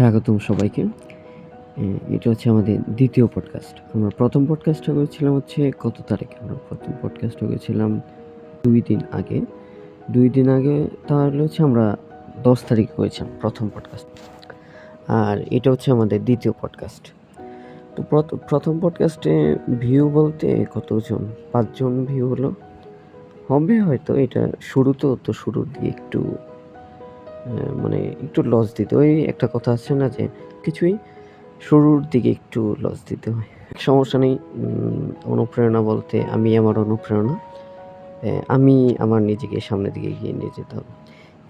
স্বাগতম সবাইকে। এটা হচ্ছে আমাদের দ্বিতীয় পডকাস্ট আমরা প্রথম পডকাস্টটা করেছিলাম হচ্ছে কত তারিখে? আমরা প্রথম পডকাস্টটা করেছিলাম দুই দিন আগে। দুই দিন আগে তাহলে হচ্ছে আমরা দশ তারিখে করেছিলাম প্রথম পডকাস্ট আর এটা হচ্ছে আমাদের দ্বিতীয় পডকাস্ট তো প্রথ- প্রথম পডকাস্টে ভিউ বলতে কতজন? পাঁচজন ভিউ হলো? হবে হয়তো, এটা শুরুতেও তো শুরুর দিয়ে একটু মানে একটু লস দিতে ওই একটা কথা আছে না যে, কিছুই শুরুর দিকে একটু লস দিতে হয়। সমস্যা নেই অনুপ্রেরণা বলতে আমি আমার অনুপ্রেরণা আমি আমার নিজেকে সামনের দিকে এগিয়ে নিয়ে যেতে হবে।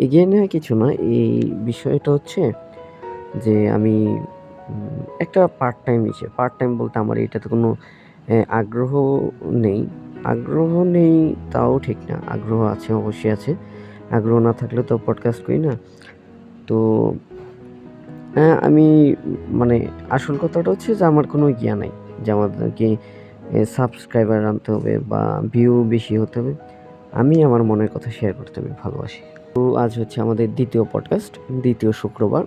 এগিয়ে নেওয়া কিছু না, এই বিষয়টা হচ্ছে যে আমি একটা পার্ট টাইম হিসেবে পার্ট টাইম বলতে আমার এটাতে কোনো আগ্রহ নেই। আগ্রহ নেই, তাও ঠিক না। আগ্রহ আছে, অবশ্যই আছে। আগ্রহ না থাকলে তো পডকাস্ট করি না। তো হ্যাঁ আমি মানে আসল কথাটা হচ্ছে যে আমার কোনো জ্ঞান নাই যে আমাদেরকে সাবস্ক্রাইবার আনতে হবে বা ভিউ বেশি হতে হবে। আমি আমার মনের কথা শেয়ার করতে আমি ভালোবাসি। তো আজ হচ্ছে আমাদের দ্বিতীয় পডকাস্ট দ্বিতীয় শুক্রবার,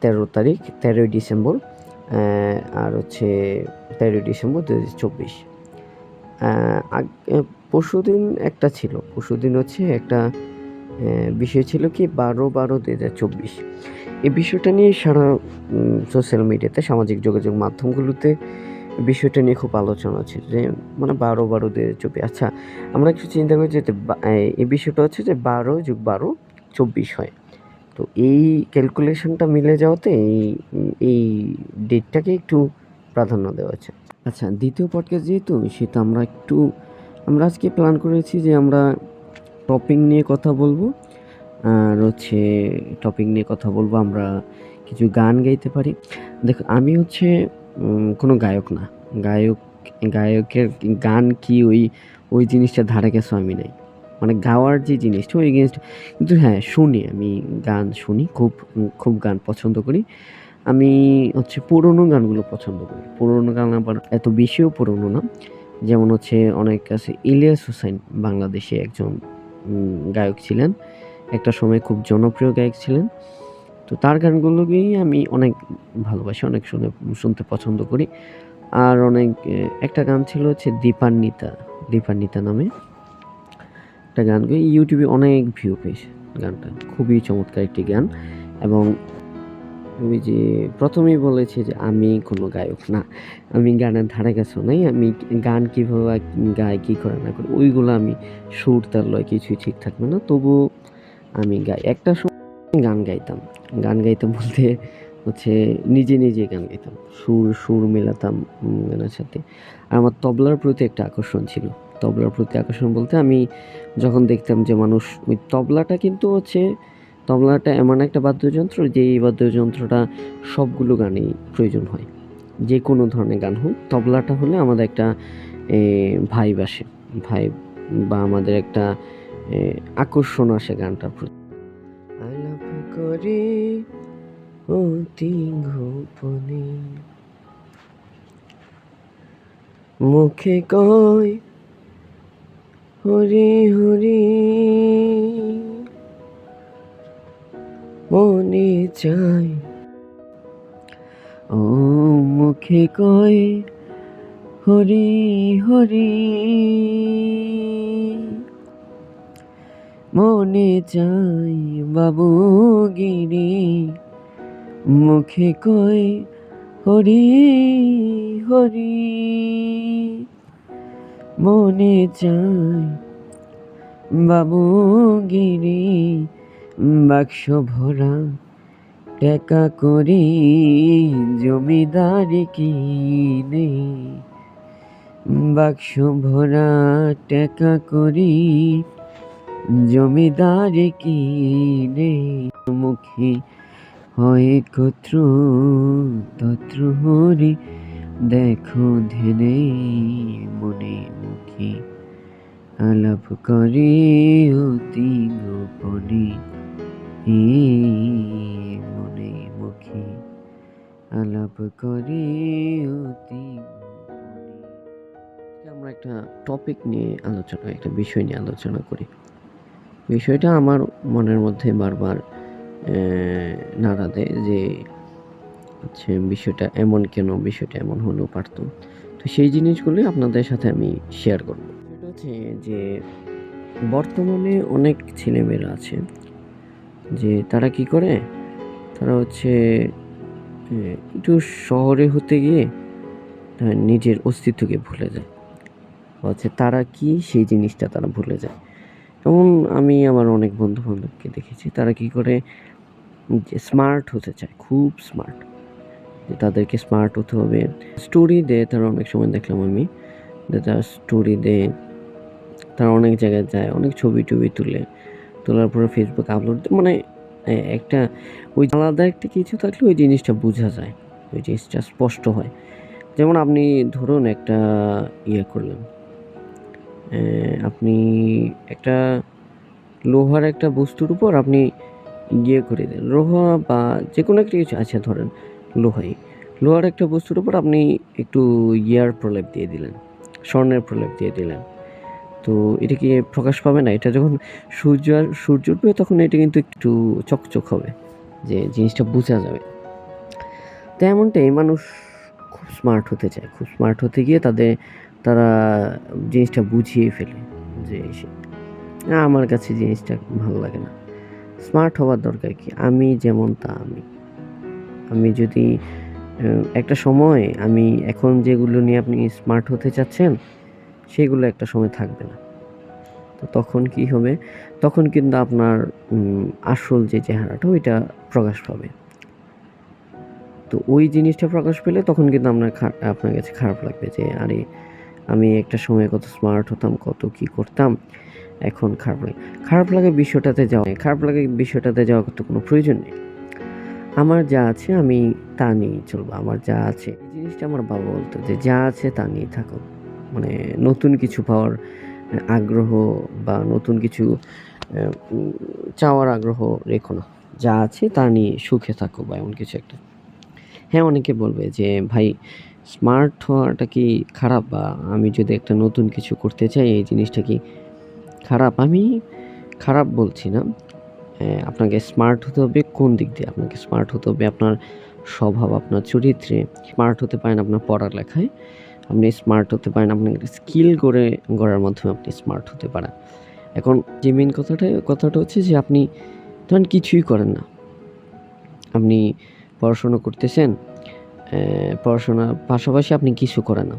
তেরো তারিখ, তেরোই ডিসেম্বর আর হচ্ছে তেরোই ডিসেম্বর দু হাজার চব্বিশ। পরশু দিন একটা ছিল পরশু দিন হচ্ছে একটা বিষয় ছিল কি, বারো বারো দু হাজার চব্বিশ। এই বিষয়টা নিয়ে সারা সোশ্যাল মিডিয়াতে সামাজিক যোগাযোগ মাধ্যমগুলোতে বিষয়টা নিয়ে খুব আলোচনা আছে যে মানে বারো বারো দু হাজার চব্বিশ। আচ্ছা আমরা একটু চিন্তা করি যে এই বিষয়টা হচ্ছে যে, বারো যুগ বারো, চব্বিশ হয়। তো এই ক্যালকুলেশনটা মিলে যাওয়াতে এই এই ডেটটাকে একটু প্রাধান্য দেওয়া হচ্ছে। আচ্ছা দ্বিতীয় পডকাস্ট যেহেতু, সেটা আমরা একটু, আমরা আজকে প্ল্যান করেছি যে, আমরা টপিক নিয়ে কথা বলব। আর হচ্ছে টপিক নিয়ে কথা বলব, আমরা কিছু গান গাইতে পারি। দেখো, আমি হচ্ছে কোনো গায়ক না। গায়ক, গায়কের গান কি ওই ওই জিনিসটা ধারে গেছো আমি নাই। মানে গাওয়ার যে জিনিসটা, ওই জিনিসটা। কিন্তু হ্যাঁ শুনি, আমি গান শুনি, খুব খুব গান পছন্দ করি। আমি হচ্ছে পুরোনো গানগুলো পছন্দ করি। পুরোনো গান আবার এত বেশিও পুরোনো না। যেমন হচ্ছে অনেক আছে, ইলিয়াস হোসাইন বাংলাদেশে একজন গায়ক ছিলেন। একটা সময় খুব জনপ্রিয় গায়ক ছিলেন। তো তার গানগুলোকেই আমি অনেক ভালোবাসি, অনেক শুনে, শুনতে পছন্দ করি। আর অনেক একটা গান ছিল হচ্ছে দীপান্বিতা দীপান্বিতা নামে। একটা গান ইউটিউবে অনেক ভিউ পেয়েছে গানটা। খুবই চমৎকার একটি গান। এবং ওই যে প্রথমেই বলেছি যে আমি কোনো গায়ক না। আমি গানের ধারে কাছেও নাই, আমি গান কীভাবে গাই কী করে না করে, ওইগুলো আমি সুর তার লয় কিছুই ঠিক থাকবে না। তবু আমি গাই, একটা সময় গান গাইতাম। গান গাইতাম বলতে হচ্ছে নিজে নিজে গান গাইতাম। সুর সুর মেলাতাম গানের সাথে। আর আমার তবলার প্রতি একটা আকর্ষণ ছিল। তবলার প্রতি আকর্ষণ বলতে আমি যখন দেখতাম যে মানুষ, ওই তবলাটা কিন্তু হচ্ছে তবলাটা এমন একটা বাদ্যযন্ত্র যে এই বাদ্যযন্ত্রটা সবগুলো গানেই প্রয়োজন হয়। যে কোনো ধরনের গান হোক, তবলাটা হলে আমাদের একটা ভাইব আসে। ভাইব বা আমাদের একটা আকর্ষণ আসে গানটার প্রতি। আলাপ করে অতি গোপনে মুখে কয়, হরি হরি। মনে চায়। ও মুখে কয়, হরি হরি। মনে চাই বাবু গিরি মুখে কয়, হরি হরি। মনে চাই বাবু গিরি বাক্স ভরা টাকা করি, জমিদারি কিনে বাক্স ভরা টাকা করি, জমিদারি কিনে মুখে হয় কত্র তত্র হরি, দেখো ধেনে মনে মুখে আলাপ করে অতি গোপনে। মনে মুখে আলাপ করে অতি আমরা একটা টপিক নিয়ে আলোচনা, একটা বিষয় নিয়ে আলোচনা করি। বিষয়টা আমার মনের মধ্যে বারবার নাড়া দেয় যে, হচ্ছে বিষয়টা এমন কেন? বিষয়টা এমন হলেও পারতো। তো সেই জিনিসগুলোই আপনাদের সাথে আমি শেয়ার করব। সেটা হচ্ছে যে, বর্তমানে অনেক ছেলেমেয়েরা আছে যে তারা কি করে? তারা হচ্ছে একটু শহরে হতে গিয়ে নিজের অস্তিত্বকে ভুলে যায়। হচ্ছে তারা কি? সেই জিনিসটা তারা ভুলে যায়। যেমন আমি আমার অনেক বন্ধু বান্ধবকে দেখেছি, তারা কি করে? যে স্মার্ট হতে চায়, খুব স্মার্ট যে তাদেরকে স্মার্ট হতে হবে। স্টোরি দেয় তারা অনেক সময় দেখলাম আমি। যে তারা স্টোরি দেয়, তারা অনেক জায়গায় যায়, অনেক ছবি টবি তুলে। তোলার পরে ফেসবুক আপলোড মানে একটা ওই আলাদা একটা কিছু থাকলে ওই জিনিসটা বোঝা যায়। ওই জিনিসটা স্পষ্ট হয়। যেমন আপনি ধরুন একটা ইয়ে করলেন। আপনি একটা লোহার একটা বস্তুর উপর আপনি ইয়ে করে দেন। লোহা বা যে কোনো একটা কিছু আছে ধরেন লোহাই। লোহার একটা বস্তুর উপর আপনি একটু ইয়ার প্রলেপ দিয়ে দিলেন, স্বর্ণের প্রলেপ দিয়ে দিলেন। তো এটা কি প্রকাশ পাবে না? এটা যখন সূর্য আর সূর্য উঠবে, তখন এটা কিন্তু একটু চকচক হবে, যে জিনিসটা বোঝা যাবে। তো এমনটাই, মানুষ খুব স্মার্ট হতে চায়। খুব স্মার্ট হতে গিয়ে তাদের, তারা জিনিসটা বুঝিয়ে ফেলে, যে আমার কাছে জিনিসটা ভালো লাগে না। স্মার্ট হওয়ার দরকার কি? আমি যেমন তা আমি। আমি যদি একটা সময় আমি এখন যেগুলো নিয়ে আপনি স্মার্ট হতে চাচ্ছেন সেগুলো একটা সময় থাকবে না। তো তখন কি হবে? তখন কিন্তু আপনার আসল যে চেহারাটা, ওইটা প্রকাশ পাবে। তো ওই জিনিসটা প্রকাশ পেলে তখন কিন্তু আপনার আপনার কাছে খারাপ লাগবে যে, আরে, আমি একটা সময় কত স্মার্ট হতাম, কত কি করতাম, এখন খারাপ লাগে। খারাপ লাগে বিষয়টাতে যাওয়া খারাপ লাগে বিষয়টাতে যাওয়ার তো কোনো প্রয়োজন নেই। আমার যা আছে আমি তা নিয়েই চলবো। আমার যা আছে জিনিসটা আমার বাবা বলতো যে, যা আছে তা নিয়ে থাকো। মানে নতুন কিছু পাওয়ার আগ্রহ বা নতুন কিছু চাওয়ার আগ্রহ রেখো না। যা আছে তা নিয়ে সুখে থাকো বা এমন কিছু একটা। হ্যাঁ অনেকে বলবে যে, ভাই স্মার্ট হওয়াটা কি খারাপ বা আমি যদি একটা নতুন কিছু করতে চাই, এই জিনিসটা কি খারাপ? আমি খারাপ বলছি না। আপনাকে স্মার্ট হতে হবে কোন দিক দিয়ে? আপনাকে স্মার্ট হতে হবে আপনার স্বভাব, আপনার চরিত্রে। স্মার্ট হতে পারেন আপনার পড়ালেখায়। আপনি স্মার্ট হতে পারেন আপনার স্কিল করে গড়ার মাধ্যমে আপনি স্মার্ট হতে পারেন। এখন যে মেন কথাটা কথাটা হচ্ছে যে আপনি ধরেন কিছুই করেন না। আপনি পড়াশোনা করতেছেন পড়াশোনার পাশাপাশি আপনি কিছু করেন না।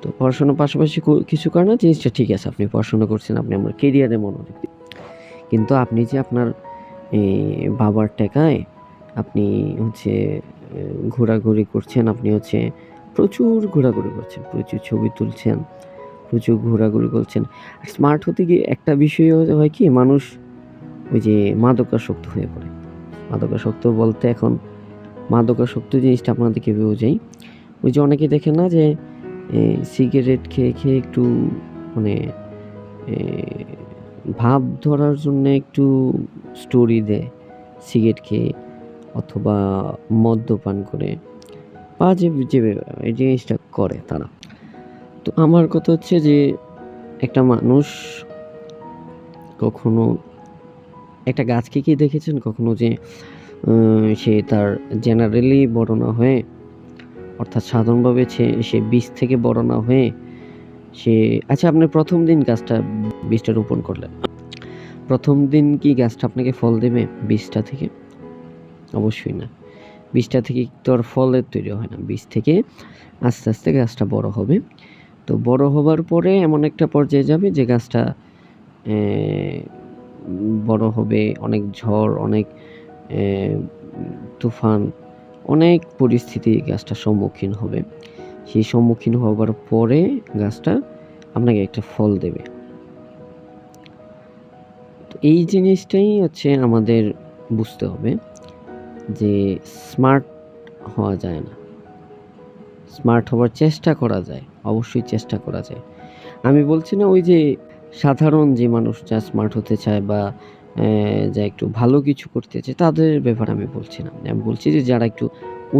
তো পড়াশোনার পাশাপাশি কিছু করেন না, জিনিসটা ঠিক আছে, আপনি পড়াশোনা করছেন, আপনি আমার কেরিয়ারে মনোযোগ কিন্তু আপনি যে আপনার বাবার টাকায় আপনি হচ্ছে ঘোরাঘুরি করছেন, আপনি হচ্ছে প্রচুর ঘোরাঘুরি করছেন, প্রচুর ছবি তুলছেন, প্রচুর ঘোরাঘুরি করছেন। আর স্মার্ট হতে গিয়ে একটা বিষয় হয় কি, মানুষ ওই যে মাদকাসক্ত হয়ে পড়ে। মাদকাসক্ত বলতে এখন মাদকাসক্ত জিনিসটা আপনাদেরকে বোঝাই। ওই যে অনেকে দেখে না যে সিগারেট খেয়ে খেয়ে একটু মানে ভাব ধরার জন্য একটু স্টোরি দেয়। সিগারেট খেয়ে অথবা মদ্যপান করে। বা যে যে এই জিনিসটা করে তারা। তো আমার কথা হচ্ছে যে একটা মানুষ কখনো একটা গাছকে কি দেখেছেন? কখনো যে সে তার জেনারেলি বড় না হয়ে, অর্থাৎ সাধারণভাবে সে সে বীজ থেকে বড় না হয়ে, সে আচ্ছা আপনি প্রথম দিন গাছটা বীজটা রোপণ করলেন। প্রথম দিন কি গাছটা আপনাকে ফল দেবে বীজটা থেকে? অবশ্যই না। বীজটা থেকে তো আর ফলের তৈরি হয় না। বীজ থেকে আস্তে আস্তে গাছটা বড় হবে। তো বড় হবার পরে এমন একটা পর্যায়ে যাবে যে গাছটা বড় হবে, অনেক ঝড়, অনেক তুফান, অনেক পরিস্থিতি গাছটার সম্মুখীন হবে। সেই সম্মুখীন হবার পরে গাছটা আপনাকে একটা ফল দেবে। তো এই জিনিসটাই হচ্ছে আমাদের বুঝতে হবে। যে স্মার্ট হওয়া যায় না। স্মার্ট হওয়ার চেষ্টা করা যায়, অবশ্যই চেষ্টা করা যায়। আমি বলছি না ওই যে সাধারণ যে মানুষ যা স্মার্ট হতে চায় বা যা একটু ভালো কিছু করতে চায়, তাদের ব্যাপারে আমি বলছি না। আমি বলছি যে যারা একটু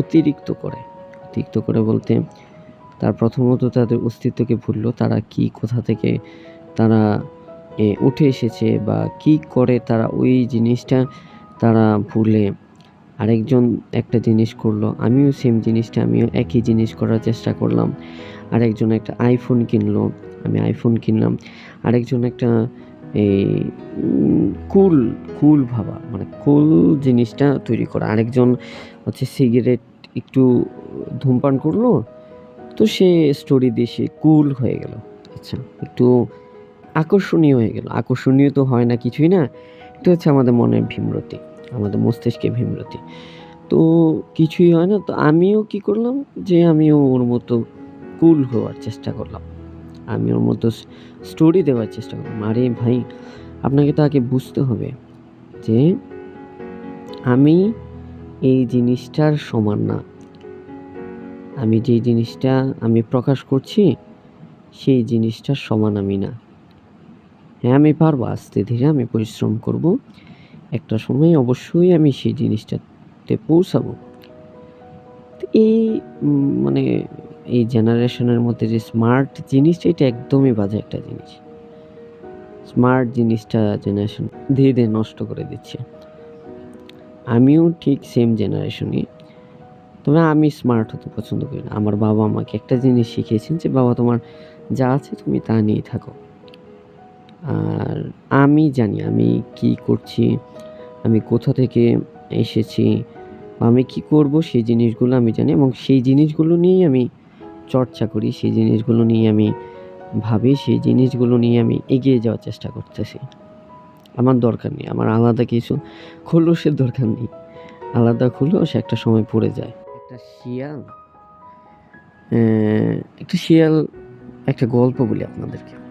অতিরিক্ত করে অতিরিক্ত করে বলতে তার প্রথমত তাদের অস্তিত্বকে ভুললো, তারা কি কোথা থেকে তারা উঠে এসেছে বা কি করে তারা ওই জিনিসটা তারা ভুলে আরেকজন একটা জিনিস করল। আমিও সেম জিনিসটা, আমিও একই জিনিস করার চেষ্টা করলাম। আরেকজন একটা আইফোন কিনলো, আমি আইফোন কিনলাম। আরেকজন একটা এই কুল কুল ভাবা মানে কুল জিনিসটা তৈরি করা। আরেকজন হচ্ছে সিগারেট একটু ধূমপান করল, তো সে স্টোরি দিয়ে সে কুল হয়ে গেল। আচ্ছা একটু আকর্ষণীয় হয়ে গেল। আকর্ষণীয় তো হয় না, কিছুই না। এটা হচ্ছে আমাদের মনের ভীমরতি। আমাদের মস্তিষ্কে ভীমরতি তো কিছুই হয় না, তো আমিও কি করলাম যে আমিও ওর মতো কুল হওয়ার চেষ্টা করলাম। আমি ওর মতো স্টোরি দেওয়ার চেষ্টা করলাম। আরে ভাই, আপনাকে তো আগে বুঝতে হবে যে আমি এই জিনিসটার সমান না। আমি যেই জিনিসটা আমি প্রকাশ করছি, সেই জিনিসটার সমান আমি না। হ্যাঁ আমি পারব, আস্তে ধীরে আমি পরিশ্রম করব। একটা সময় অবশ্যই আমি সেই জিনিসটাতে পৌঁছাবো। এই মানে এই জেনারেশনের মধ্যে যে স্মার্ট জিনিসটা, এটা একদমই বাজে একটা জিনিস। স্মার্ট জিনিসটা জেনারেশন ধীরে ধীরে নষ্ট করে দিচ্ছে। আমিও ঠিক সেম জেনারেশনই। তবে আমি স্মার্ট হতে পছন্দ করি না। আমার বাবা আমাকে একটা জিনিস শিখিয়েছেন যে, বাবা, তোমার যা আছে তুমি তা নিয়ে থাকো। আর আমি জানি আমি কি করছি, আমি কোথা থেকে এসেছি, আমি কি করব সেই জিনিসগুলো আমি জানি এবং সেই জিনিসগুলো নিয়েই আমি চর্চা করি, সেই জিনিসগুলো নিয়ে আমি ভাবি, সেই জিনিসগুলো নিয়ে আমি এগিয়ে যাওয়ার চেষ্টা করতেছি। আমার দরকার নেই, আমার আলাদা কিছু খোলসের দরকার নেই। আলাদা খোলস একটা সময় পড়ে যায়। একটা শিয়াল একটা শিয়াল, একটা গল্প বলি আপনাদেরকে।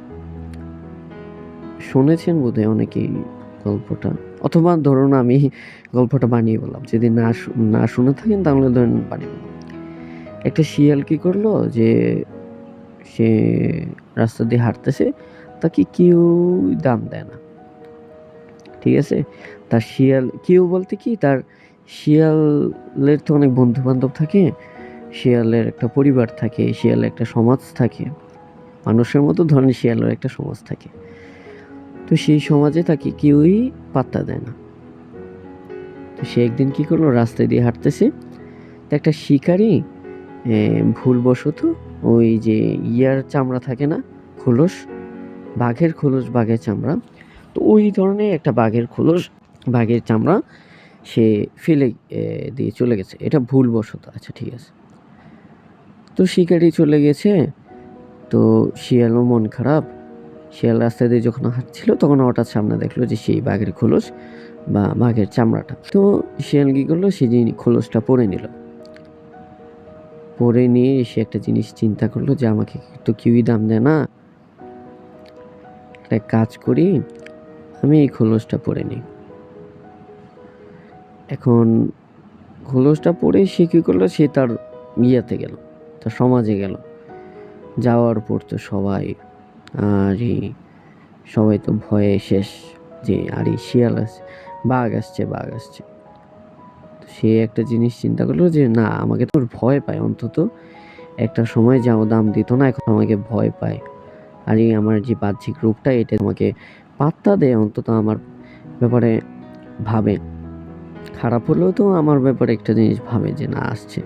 শুনেছেন বোধহয় অনেকেই গল্পটা। অথবা ধরুন আমি গল্পটা বানিয়ে বললাম, যদি না না শুনে থাকেন তাহলে ধরেন বানিয়ে বললাম একটা শিয়াল কী করল যে সে রাস্তা দিয়ে হাঁটতেছে, তাকে কেউ দাম দেয় না। ঠিক আছে? তার শিয়াল, কেউ বলতে কি তার শিয়ালের তো অনেক বন্ধু বান্ধব থাকে, শিয়ালের একটা পরিবার থাকে, শিয়ালের একটা সমাজ থাকে। মানুষের মতো ধরনের শিয়ালের একটা সমাজ থাকে। তো সেই সমাজে তাকে কেউই পাত্তা দেয় না। তো সে একদিন কি করল? রাস্তায় দিয়ে হাঁটতেছে। তো একটা শিকারি ভুলবশত ওই যে ইয়ার চামড়া থাকে না, খোলস, বাঘের খোলস, বাঘের চামড়া, তো ওই ধরনের একটা বাঘের খোলস, বাঘের চামড়া সে ফেলে দিয়ে চলে গেছে। এটা ভুলবশত। আচ্ছা ঠিক আছে। তো শিকারি চলে গেছে। তো শিয়ালও মন খারাপ। শিয়াল রাস্তা দিয়ে যখন হাঁটছিল, তখন হঠাৎ সামনে দেখল যে সেই বাঘের খোলস বা বাঘের চামড়াটা। তো শিয়াল কী করল? সে যে খোলসটা পরে নিল। পরে নিয়ে সে একটা জিনিস চিন্তা করল যে, আমাকে তো কেউই দাম দেয় না। একটা কাজ করি, আমি এই খোলসটা পরে নিই। এখন খোলসটা পরে সে কী করল? সে তার ইয়েতে গেল, তার সমাজে গেল। যাওয়ার পর তো সবাই আরে, সবাই তো ভয়ে শেষ যে, আরে, শিয়াল আসছে বাঘ আসছে বাঘ আসছে। তো সে একটা জিনিস চিন্তা করল যে, না, আমাকে তো ভয় পায় অন্তত। একটা সময় যাও দাম দিত না, এখন আমাকে ভয় পায়। আর এই আমার যে বাহ্যিক রূপটা, এটা আমাকে পাত্তা দেয় অন্তত আমার ব্যাপারে ভাবে। খারাপ হলেও তো আমার ব্যাপারে একটা জিনিস ভাবে যে, না, আসছে।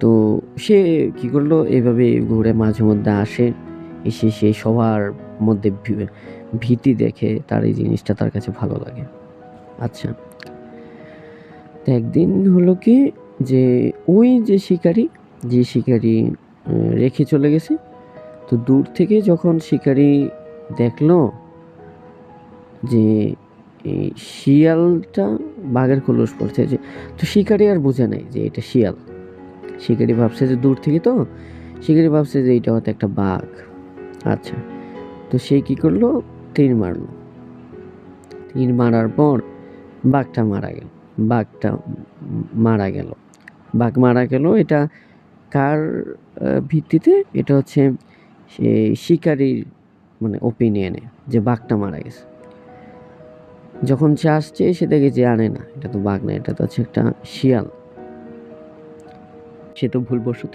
তো সে কি করল? এইভাবে ঘুরে মাঝে মধ্যে আসে। এসে সে সবার মধ্যে ভীতি দেখে তার এই জিনিসটা তার কাছে ভালো লাগে। আচ্ছা তো একদিন হলো কি যে ওই যে শিকারি যে শিকারি রেখে চলে গেছে, তো দূর থেকে যখন শিকারি দেখল যে এই শিয়ালটা বাঘের খোলস পড়ছে, যে, তো শিকারি আর বোঝে নাই যে এটা শিয়াল। শিকারি ভাবছে যে দূর থেকে তো, শিকারি ভাবছে যে এটা হয়তো একটা বাঘ। আচ্ছা তো সে কি করল? তীর মারলো। তীর মারার পর বাঘটা মারা গেল। বাঘটা মারা গেল। বাঘ মারা গেল, এটা কার ভিত্তিতে? এটা হচ্ছে শিকারির মানে ওপিনিয়নে যে বাঘটা মারা গেছে। যখন সে আসছে, সে দেখে যে আনে না, এটা তো বাঘ না, এটা তো হচ্ছে একটা শিয়াল। সে তো ভুলবশত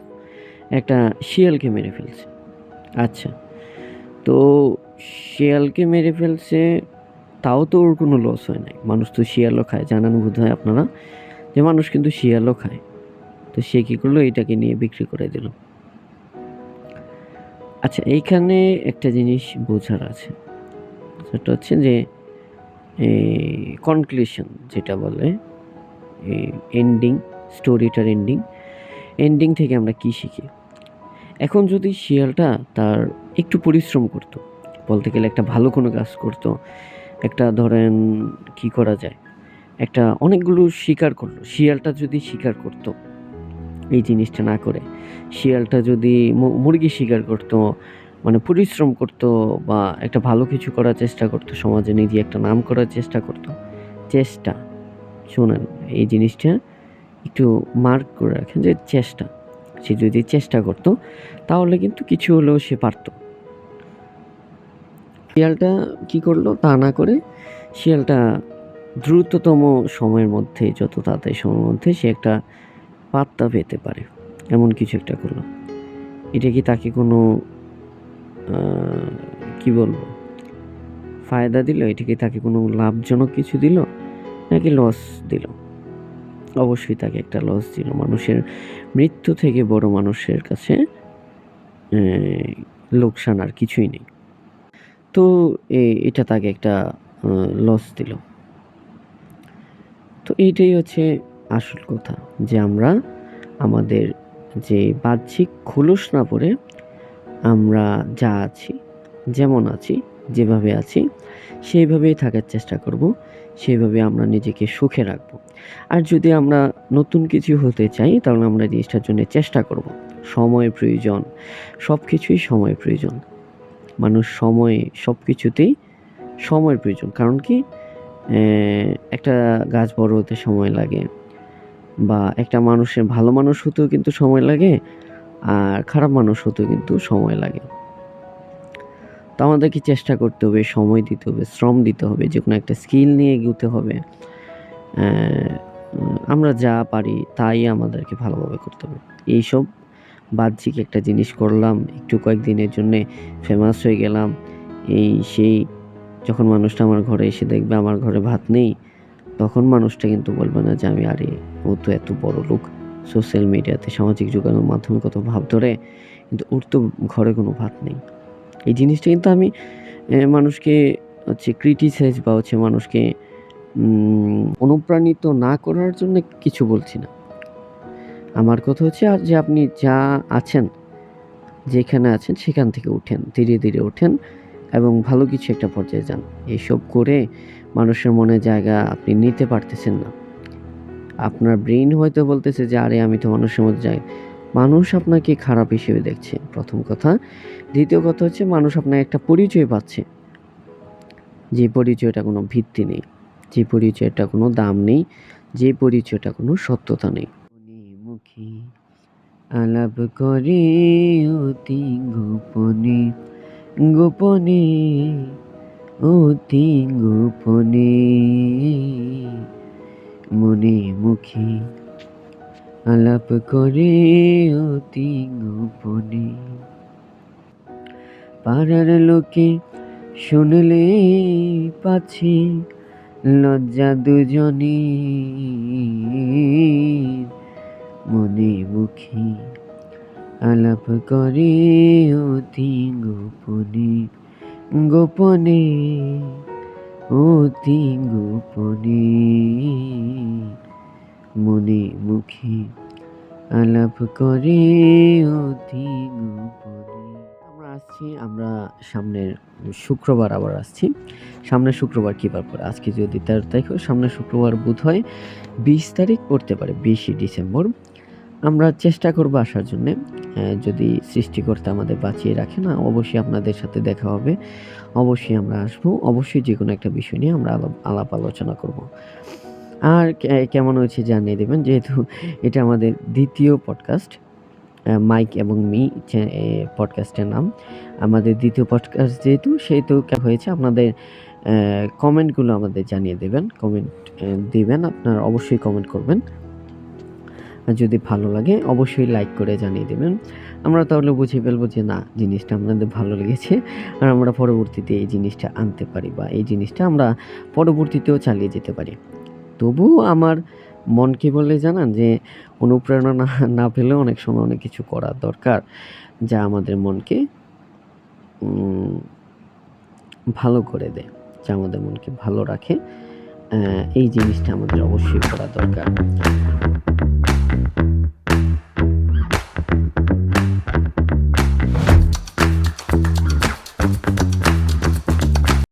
একটা শিয়ালকে মেরে ফেলছে। আচ্ছা। তো শিয়ালকে মেরে ফেলছে, তাও তো ওর কোনো লস হয় নাই। মানুষ তো শিয়ালও খায়, জানান বোধ হয় আপনারা যে মানুষ কিন্তু শিয়ালও খায়। তো সে কী করল? এটাকে নিয়ে বিক্রি করে দিল। আচ্ছা এইখানে একটা জিনিস বোঝার আছে। সেটা হচ্ছে যে কনক্লুশন যেটা বলে এন্ডিং স্টোরিটার এন্ডিং এন্ডিং থেকে আমরা কী শিখি? এখন যদি শিয়ালটা তার একটু পরিশ্রম করতো, বলতে গেলে একটা ভালো কোনো কাজ করতো, একটা ধরেন কি করা যায়, একটা অনেকগুলো শিকার করল, শিয়ালটা যদি শিকার করতো, এই জিনিসটা না করে, শিয়ালটা যদি মুরগি শিকার করতো মানে পরিশ্রম করতো বা একটা ভালো কিছু করার চেষ্টা করতো, সমাজে নিজে একটা নাম করার চেষ্টা করতো, চেষ্টা, শোনেন, এই জিনিসটা একটু মার্ক করে রাখেন যে চেষ্টা। সে যদি চেষ্টা করতো, তাহলে কিন্তু কিছু হলেও সে পারতো। শিয়ালটা কি করল? তা না করে শিয়ালটা দ্রুততম সময়ের মধ্যে, যত তাড়াতাড়ি সময়ের মধ্যে সে একটা পাত্তা পেতে পারে, এমন কিছু একটা করল। এটা কি তাকে কোনো কি বলব? ফায়দা দিল? এটা কি তাকে কোনো লাভজনক কিছু দিল? নাকি লস দিল? অবশ্যই তাকে একটা লস দিল। মানুষের মৃত্যু থেকে বড় মানুষের কাছে লোকসান আর কিছুই নেই। তো এটা তাকে একটা লস দিল। তো এইটাই হচ্ছে আসল কথা যে আমরা, আমাদের যে বাহ্যিক খোলস না পড়ে, আমরা যা আছি, যেমন আছি, যেভাবে আছি, সেইভাবেই থাকার চেষ্টা করব। সেইভাবে আমরা নিজেকে সুখে রাখব। আর যদি আমরা নতুন কিছু হতে চাই, তাহলে আমরা জিনিসটার জন্য চেষ্টা করব। সময় প্রয়োজন সব কিছুই সময় প্রয়োজন। মানুষ সময়ে সব কিছুতেই সময়ের প্রয়োজন। কারণ কি? একটা গাছ বড় হতে সময় লাগে বা একটা মানুষের ভালো মানুষ হতেও কিন্তু সময় লাগে, আর খারাপ মানুষ হতেও কিন্তু সময় লাগে। তো আমাদেরকে চেষ্টা করতে হবে, সময় দিতে হবে, শ্রম দিতে হবে, যে কোনো একটা স্কিল নিয়ে এগোতে হবে। আমরা যা পারি তাই আমাদেরকে ভালোভাবে করতে হবে। এইসব বাহ্যিক একটা জিনিস করলাম, একটু কয়েকদিনের জন্যে ফেমাস হয়ে গেলাম। এই সেই যখন মানুষটা আমার ঘরে এসে দেখবে আমার ঘরে ভাত নেই, তখন মানুষটা কিন্তু বলবে না যে আমি, আরে, ও তো এত বড় লোক। সোশ্যাল মিডিয়াতে সামাজিক যোগাযোগের মাধ্যমে কত ভাব ধরে, কিন্তু ওর তো ঘরে কোনো ভাত নেই। এই জিনিসটা কিন্তু আমি মানুষকে হচ্ছে ক্রিটিসাইজ বা হচ্ছে মানুষকে অনুপ্রাণিত না করার জন্য কিছু বলছি না। আমার কথা হচ্ছে আর যে আপনি যা আছেন, যেখানে আছেন সেখান থেকে উঠেন, ধীরে ধীরে ওঠেন এবং ভালো কিছু একটা পর্যায়ে যান। এইসব করে মানুষের মনে জায়গা আপনি নিতে পারতেছেন না। আপনার ব্রেইন হয়তো বলতেছে যে, আরে, আমি তো মানুষের মধ্যে যাই। মানুষ আপনাকে খারাপ হিসেবে দেখছে। প্রথম কথা দ্বিতীয় কথা হচ্ছে মানুষ আপনার একটা পরিচয় পাচ্ছে। যে পরিচয়টা কোনো ভিত্তি নেই, যে পরিচয়টা কোনো দাম নেই, যে পরিচয়টা কোনো সত্যতা নেই। মুখী আলাপ করে অতি গোপনে গোপনে, অতি গোপনে। মনে মুখে আলাপ করে অতি গোপনে। পাড়ার লোকে শুনলে পাছে, লজ্জা দুজনে। মনে মুখে আলাপ করে অতি গোপনে গোপনে, অতি গোপনে। মনে মুখে আলাপ করে অতি গোপনে। আসছি, আমরা সামনের শুক্রবার আবার আসছি। সামনের শুক্রবার কী বার পরে আজকে যদি তেরো তারিখ হয়, সামনের শুক্রবার বুধ হয় বিশ তারিখ পড়তে পারে, বিশে ডিসেম্বর। আমরা চেষ্টা করব আসার জন্যে। যদি সৃষ্টিকর্তা আমাদের বাঁচিয়ে রাখে না, অবশ্যই আপনাদের সাথে দেখা হবে। অবশ্যই আমরা আসব। অবশ্যই যে কোনো একটা বিষয় নিয়ে আমরা আলাপ আলাপ আলোচনা করব। আর কেমন হয়েছে জানিয়ে দেবেন, যেহেতু এটা আমাদের দ্বিতীয় পডকাস্ট মাইক এবং মি পডকাস্টের নাম। আমাদের দ্বিতীয় পডকাস্ট যেহেতু, সেহেতু কেমন হয়েছে। আপনাদের কমেন্টগুলো আমাদের জানিয়ে দেবেন। কমেন্ট দিবেন। আপনারা অবশ্যই কমেন্ট করবেন। যদি ভালো লাগে, অবশ্যই লাইক করে জানিয়ে দেবেন। আমরা তাহলে বুঝে ফেলব যে, না, জিনিসটা আপনাদের ভালো লেগেছে। আর আমরা পরবর্তীতে এই জিনিসটা আনতে পারি বা এই জিনিসটা আমরা পরবর্তীতেও চালিয়ে যেতে পারি। তবুও আমার মন কি বলে জানান? যে অনুপ্রেরণা না না অনেক সময় অনেক কিছু করার দরকার, যা আমাদের মনকে ভালো করে দেয়, যা আমাদের মনকে ভালো রাখে এই জিনিসটা আমাদের অবশ্যই করা দরকার।